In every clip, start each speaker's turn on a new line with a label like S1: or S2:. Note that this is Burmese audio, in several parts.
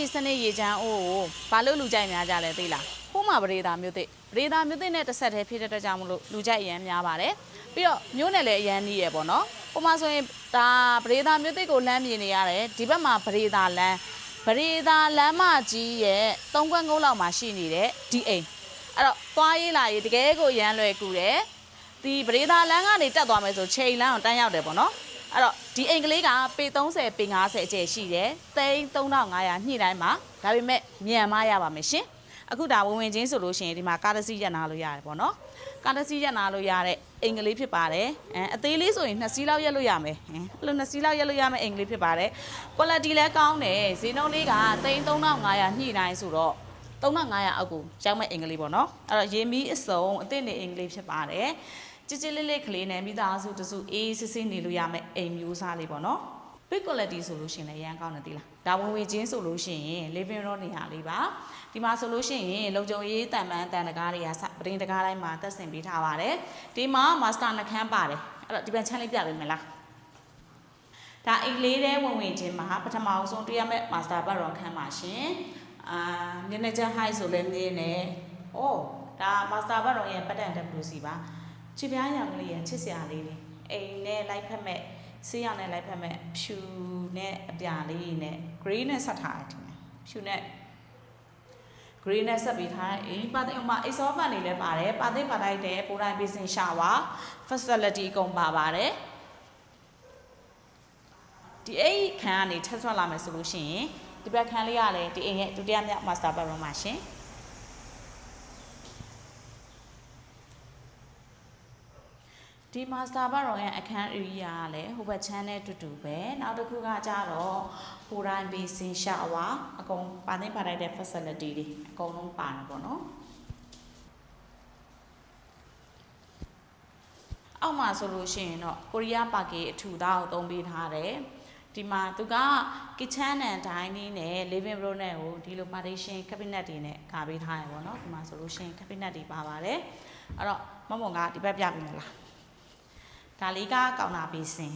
S1: ကြည်စနစ်ရေချမ်းအိုးကိုဘာလို့လူကြိုက်များကြလဲသိလားဟိုးမှာပရိဒါမျိုးသိပရိဒါမျိုးသိနဲ့တစ်ဆက်တည်းဖြစ်တဲ့အတွက်ကြောင့်မလို့လူကြိုက်အရန်များပါတယ်ပြီးတော့မျိုးနဲ့လည်းအရန်နီးရပေါ့နော်ဟိုမှာဆိုရင်ဒါပရိဒါမျိုးသိကိုလမ်းမြင်နေရတယ်ဒီဘက်မှာပရိဒါလမ်းပရိဒါလမ်းမကြီးရဲ့သုံးခွက်ငုံးလောက်မှာရှိနေတဲ့ဒီအိမ်အဲ့တော့သွားရေးလာရေးတကယ်ကိုရမ်းလွယ်ကူတယ်ဒီပရိဒါလမ်းကနေတက်သွားမယ်ဆိုချိန်လမ်းကိုတန်းရောက်တယ်ပေါ့နော် အဲ့တော့ဒီအိမ်ကလေးကပေ30ပေ50အကျယ်ရှိတယ်။သိန်း3500ညှိတိုင်းမှာဒါပေမဲ့မြန်မရပါမယ်ရှင်။အခုဒါဝင်ဝင်ချင်းဆိုလို့ရှိရင်ဒီမှာကားတစ်စီးရက်နာလို့ရတယ်ပေါ့နော်။ကားတစ်စီးရက်နာလို့ရတဲ့အိမ်ကလေးဖြစ်ပါတယ်။အဲအသေးလေးဆိုရင်2စီးလောက်ရက်လို့ရမယ်။ဟင်အဲ့လို2စီးလောက်ရက်လို့ရမယ့်အိမ်ကလေးဖြစ်ပါတယ်။ quality လည်းကောင်းတယ်။ဈေးနှုန်းလေးကသိန်း3500ညှိတိုင်းဆိုတော့3500အောက်ကိုရောက်မဲ့အိမ်ကလေးပေါ့နော်။အဲ့တော့ရေမီးအစုံအသင့်နေအိမ်ကလေးဖြစ်ပါတယ်။ ကြစ်ကြစ်လေးလေးကလေးနဲ့မိသားစုတစုအေးစစ်စစ်နေလို့ရမယ့်အိမ်မျိုးစားလေးပေါ့နော် big quality ဆိုလို့ရှိရင်လည်းရမ်းကောင်းတယ်တိလားဒါဝင်ဝင်ချင်းဆိုလို့ရှိရင် living room နေရာလေးပါဒီမှာဆိုလို့ရှိရင်လုံခြုံရေးတန်ပန်းတန်တကားတွေကစပရင်းတကားတိုင်းမှာတက်ဆင်ပေးထားပါတယ်ဒီမှာ master နှခမ်းပါတယ်အဲ့တော့ဒီပြန်ချမ်းလေးပြပေးမယ်လားဒါအိမ်လေးတဲ့ဝင်ဝင်ချင်းမှာပထမအောင်ဆုံးတွေ့ရမယ့် master bedroom ခန်းပါရှင်အာမျက်နှာကျ high ဆိုလည်းနေနေဩဒါ master bedroom ရဲ့ pattern WC ပါ ချစ်ပြားရောင်ကလေးရချစ်စရာလေးတွေအိမ်နဲ့လိုက်ဖက်မဲ့ဆေးရောင်နဲ့လိုက်ဖက်မဲ့ဖြူနဲ့အပြာလေးနဲ့ green နဲ့ဆက်ထားတယ်ထင်တယ်ဖြူနဲ့ green နဲ့ဆက်ပြီးထားတယ်အေးပါတဲ့ဥမာအိတ်ဆောဖန်နေလည်းပါတယ်ပါတဲ့ပါလိုက်တဲ့ပိုတိုင်းပေးစင်ရှာဝါ facility အကုန်ပါပါတယ်ဒီအိတ်ခန်းကနေထပ်ထွက်လာမယ်ဆိုလို့ရှိရင်ဒီဘက်ခန်းလေးကလည်းဒီအိမ်ရဲ့ဒုတိယမြောက် master bedroom ပါရှင် ဒီ master baron ရဲ့အခန်း area ကလည်းဟိုဘက်ချမ်းနဲ့တူတူပဲနောက်တစ်ခုကကြတော့ဟိုတိုင်း basin shower အကုန်ပါနေပါလိုက်တဲ့ facility တွေအကုန်လုံးပါတယ်ပေါ့နော်အောက်မှာဆိုလို့ရှိရင်တော့ကိုရီးယားပါကေအထူသားကိုသုံးပေးထားတယ်ဒီမှာသူက kitchen and dining နဲ့ living room နဲ့ကိုဒီလို partition cabinet တွေနဲ့ခါပေးထားရပေါ့နော်ဒီမှာဆိုလို့ရှိရင် cabinet တွေပါပါတယ်အဲ့တော့မမုံကဒီဘက်ပြပေးမလား ဒါလေးကကောင်တာဘေးစင်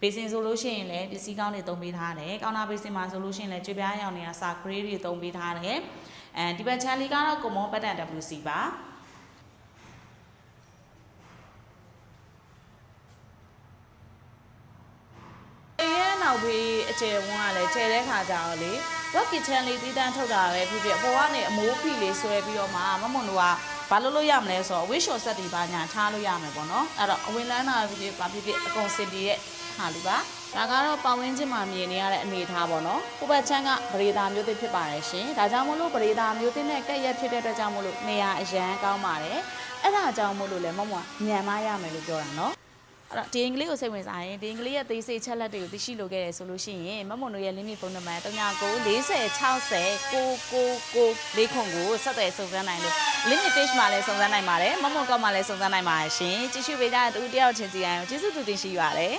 S1: ဘေးစင်ဆိုလို့ရှိရင်လည်းပစ္စည်းကောင်းတွေသုံးပေးထားတယ်ကောင်တာဘေးစင်မှာဆိုလို့ရှိရင်လည်းကြွေပြားရောင်တွေကစာဂရေးတွေသုံးပေးထားတယ်အဲဒီဘက်ချမ်းလေးကတော့ကွန်မွန်ပတ်တန် WC ပါအဲနောက်ပြီးအကျယ်ဝန်းကလည်းကျယ်တဲ့ခါကြတော့လေ web kitchen လေးတီးတန်းထုတ်တာပဲဖြစ်ဖြစ်အပေါ်ကနေအမိုးဖီလေးဆွဲပြီးတော့မှမမွန်တို့က ဘာလို့လို့ရမလဲဆိုတော့ wish shot set တွေပါညာထားလို့ရမယ်ပေါ့နော်အဲ့တော့အဝင်လန်းတာဖြစ်ဖြစ်ဘာဖြစ်ဖြစ်အကုန်စင်ပြေရဲ့ဟာလေးပါဒါကတော့ပတ်ဝန်းကျင်မှာမြင်နေရတဲ့အနေအထားပေါ့နော်ကိုဘက်ချမ်းကပရိဒါမျိုးသစ်ဖြစ်ပါတယ်ရှင်ဒါကြောင့်မို့လို့ပရိဒါမျိုးသစ်နဲ့ကက်ရက်ဖြစ်တဲ့အတွက်ကြောင့်မို့လို့နေရာအရန်ကောင်းပါတယ်အဲ့ဒါကြောင့်မို့လို့လည်းမမွန်ညံမရမယ်လို့ပြောတာနော် အဲ့တော့ဒီအင်္ဂလိပ်ကိုစိတ်ဝင်စားရင်ဒီအင်္ဂလိပ်ရဲ့သေးစိတ်ချက်လက်တွေကိုသိရှိလိုခဲ့တယ်ဆိုလို့ရှိရင်မမွန်တို့ရဲ့ limit phone number 3940 4060 999လေးခွန်ကိုဆက်သွယ်စုံစမ်းနိုင်လို့ limit page မှာလည်းစုံစမ်းနိုင်ပါတယ်မမွန်ကောက်မှာလည်းစုံစမ်းနိုင်ပါတယ်ရှင်ကြည့်ရှုပေးကြတဲ့တူတယောက်ချင်းစီတိုင်းကိုကျေးဇူးတူတင်ရှိပါတယ်